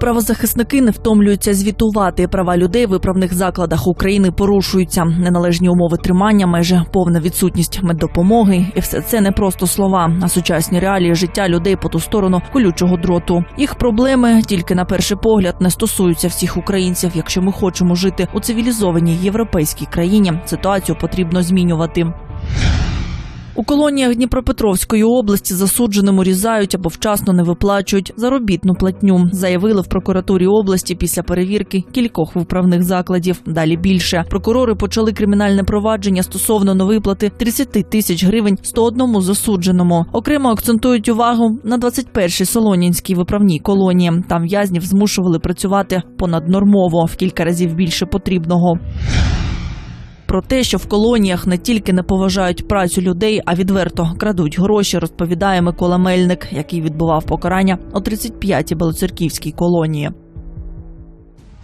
Правозахисники не втомлюються звітувати. Права людей в виправних закладах України порушуються. Неналежні умови тримання, майже повна відсутність меддопомоги. І все це не просто слова, а сучасні реалії життя людей по ту сторону колючого дроту. Їх проблеми тільки на перший погляд не стосуються всіх українців. Якщо ми хочемо жити у цивілізованій європейській країні, ситуацію потрібно змінювати. У колоніях Дніпропетровської області засудженим урізають або вчасно не виплачують заробітну платню. Заявили в прокуратурі області після перевірки кількох виправних закладів. Далі більше прокурори почали кримінальне провадження стосовно невиплати 30 тисяч гривень 101 засудженому. Окремо акцентують увагу на 21-й Солонінській виправній колонії. Там в'язнів змушували працювати понаднормово в кілька разів більше потрібного. Про те, що в колоніях не тільки не поважають працю людей, а відверто крадуть гроші, розповідає Микола Мельник, який відбував покарання у 35-й Белоцерківській колонії.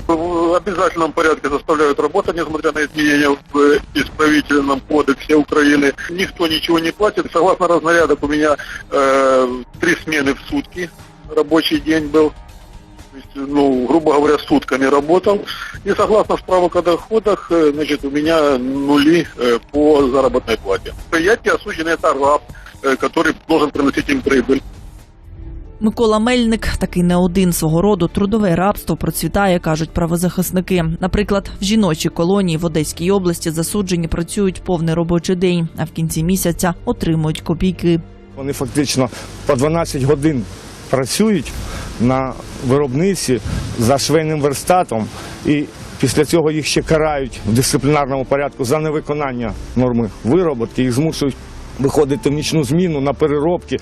в обязательном порядке заставляют работать, несмотря на изменения в исправительном кодексе Украины. Никто ничего не платит. Согласно разнарядок у меня э, три смены в сутки. Рабочий день был. То есть, ну, грубо говоря, сутками работал. И согласно справок о доходах, э, значит, у меня нули э, по заработной плате. Я те осужденный это раб, э, который должен приносить им прибыль. Микола Мельник такий не один свого роду трудове рабство процвітає, кажуть правозахисники. Наприклад, в жіночій колонії в Одеській області засуджені працюють повний робочий день, а в кінці місяця отримують копійки. Вони фактично по 12 годин працюють на виробниці за швейним верстатом, і після цього їх ще карають в дисциплінарному порядку за невиконання норми вироботки. Їх змушують виходити в нічну зміну на переробки.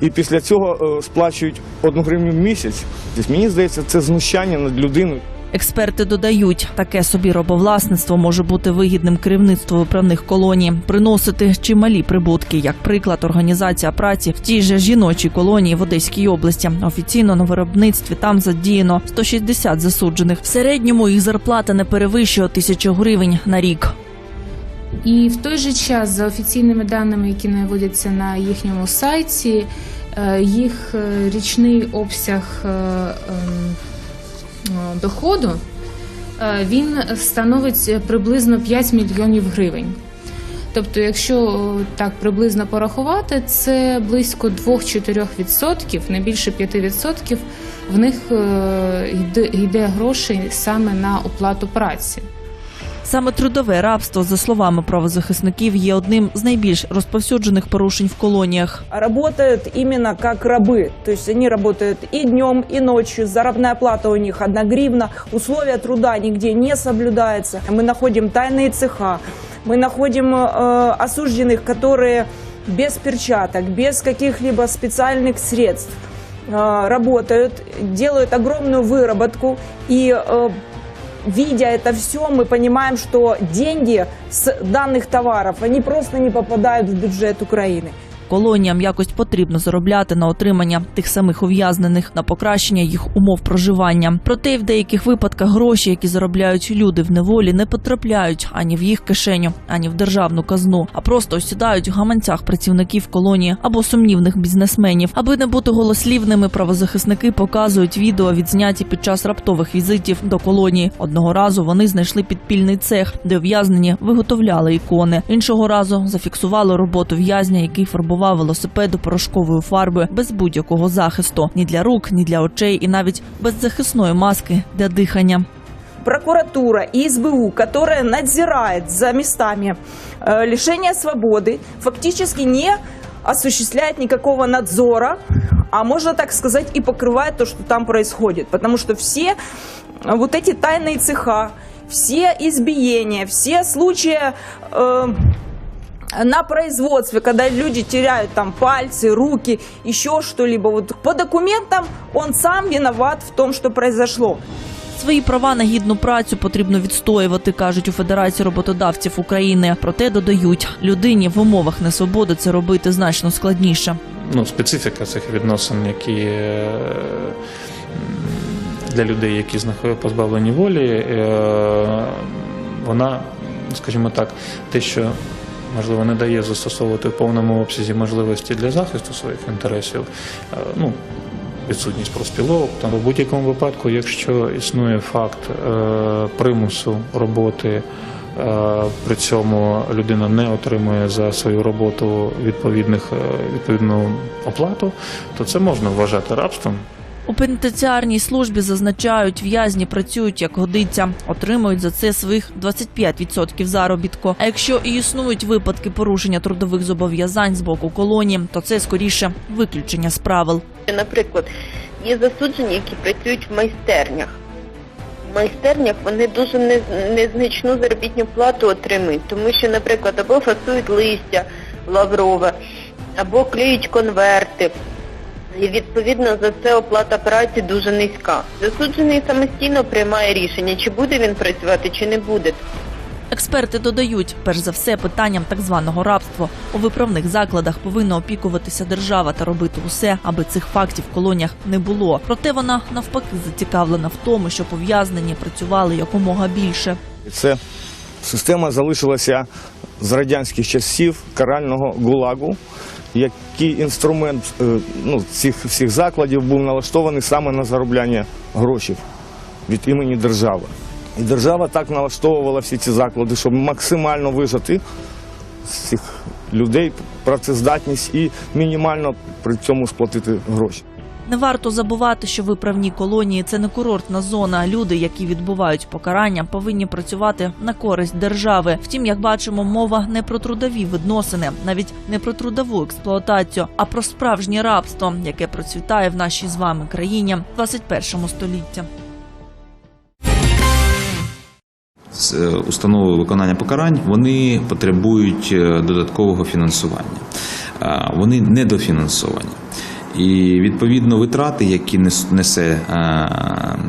І після цього е, сплачують одну гривню в місяць. Тобто, мені здається, це знущання над людиною. Експерти додають, таке собі робовласництво може бути вигідним керівництву виправних колоній, приносити чималі прибутки. Як приклад, організація праці в тій же жіночій колонії в Одеській області. Офіційно на виробництві там задіяно 160 засуджених. В середньому їх зарплата не перевищує тисячу гривень на рік. І в той же час, за офіційними даними, які наводяться на їхньому сайті, е, їх е, річний обсяг е, ем, доходу е, він становить приблизно 5 мільйонів гривень. Тобто, якщо е, так приблизно порахувати, це близько 2-4%, не більше 5% в них е, йде грошей саме на оплату праці. Саме трудове рабство, за словами правозахисників, є одним з найбільш розповсюджених порушень в колоніях. работают именно как рабы. То есть они работают и днем, и ночью. Заработная плата у них одна гривна. Условия труда нигде не соблюдаются. Мы находим тайные цеха. Мы находим э, осужденных, которые без перчаток, без каких-либо специальных средств э, работают, делают огромную выработку и э, Видя это все, мы понимаем, что деньги с данных товаров, они просто не попадают в бюджет Украины. Колоніям якось потрібно заробляти на отримання тих самих ув'язнених на покращення їх умов проживання. Проте в деяких випадках гроші, які заробляють люди в неволі, не потрапляють ані в їх кишеню, ані в державну казну, а просто осідають в гаманцях працівників колонії або сумнівних бізнесменів. Аби не бути голослівними, правозахисники показують відео, відзняті під час раптових візитів до колонії. Одного разу вони знайшли підпільний цех, де ув'язнені виготовляли ікони. Іншого разу зафіксували роботу в'язня, який фарбував велосипеди порошковою фарбою без будь-якого захисту ні для рук, ні для очей, і навіть без захисної маски для дихання. Прокуратура и СБУ, которая надзирает за местами э, лишения свободы, фактически не осуществляет никакого надзора, а можно так сказать и покрывает то, что там происходит. Потому что все э, вот эти тайные цеха, все избиения, все случаи э, на производстве, когда люди теряют там пальцы, руки, еще что-либо. Вот по документам он сам виноват в том, что произошло. Свої права на гідну працю потрібно відстоювати, кажуть у Федерації роботодавців України. Проте додають, людині в умовах несвободи це робити значно складніше. ну, специфіка цих відносин, які е, для людей, які знаходяться позбавлені волі, е, вона, скажімо так, те, що можливо не дає застосовувати в повному обсязі можливості для захисту своїх інтересів, е, ну, відсутність профспілок. Там в будь-якому випадку, якщо існує факт е, примусу роботи, е, при цьому людина не отримує за свою роботу відповідних відповідну оплату, то це можна вважати рабством. У пенітенціарній службі зазначають, в'язні працюють як годиться, отримують за це своїх 25% заробітку. А якщо і існують випадки порушення трудових зобов'язань з боку колонії, то це скоріше виключення з правил. Наприклад, є засуджені, які працюють в майстернях. В майстернях вони дуже незначну заробітну плату отримують, тому що, наприклад, або фасують листя лаврове, або клеють конверти. І відповідно за це оплата праці дуже низька. Засуджений самостійно приймає рішення, чи буде він працювати, чи не буде. Експерти додають, перш за все, питанням так званого рабства у виправних закладах повинна опікуватися держава та робити усе, аби цих фактів в колоніях не було. Проте вона навпаки зацікавлена в тому, щоб ув'язнені працювали якомога більше. Це система залишилася з радянських часів карального гулагу, який інструмент е, ну, цих всіх закладів був налаштований саме на заробляння грошей від імені держави. І держава так налаштовувала всі ці заклади, щоб максимально вижати з цих людей працездатність і мінімально при цьому сплатити гроші. Не варто забувати, що виправні колонії це не курортна зона. Люди, які відбувають покарання, повинні працювати на користь держави. Втім, як бачимо, мова не про трудові відносини, навіть не про трудову експлуатацію, а про справжнє рабство, яке процвітає в нашій з вами країні в 21 столітті. з е, установою виконання покарань вони потребують е, додаткового фінансування. Вони недофінансовані. І відповідно витрати, які нес- несе е,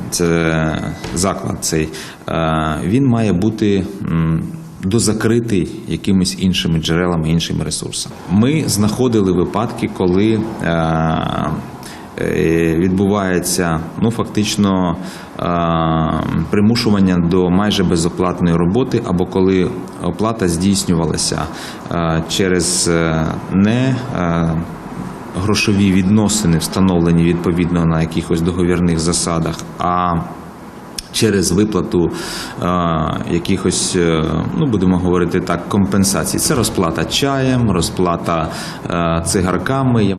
це заклад, цей е, він має бути дозакритий якимись іншими джерелами, іншими ресурсами. Ми знаходили випадки, коли е, відбувається ну фактично примушування до майже безоплатної роботи, або коли оплата здійснювалася через не грошові відносини, встановлені відповідно на якихось договірних засадах, а через виплату е, якихось, е, ну будемо говорити так, компенсацій. Це розплата чаєм, розплата е, цигарками.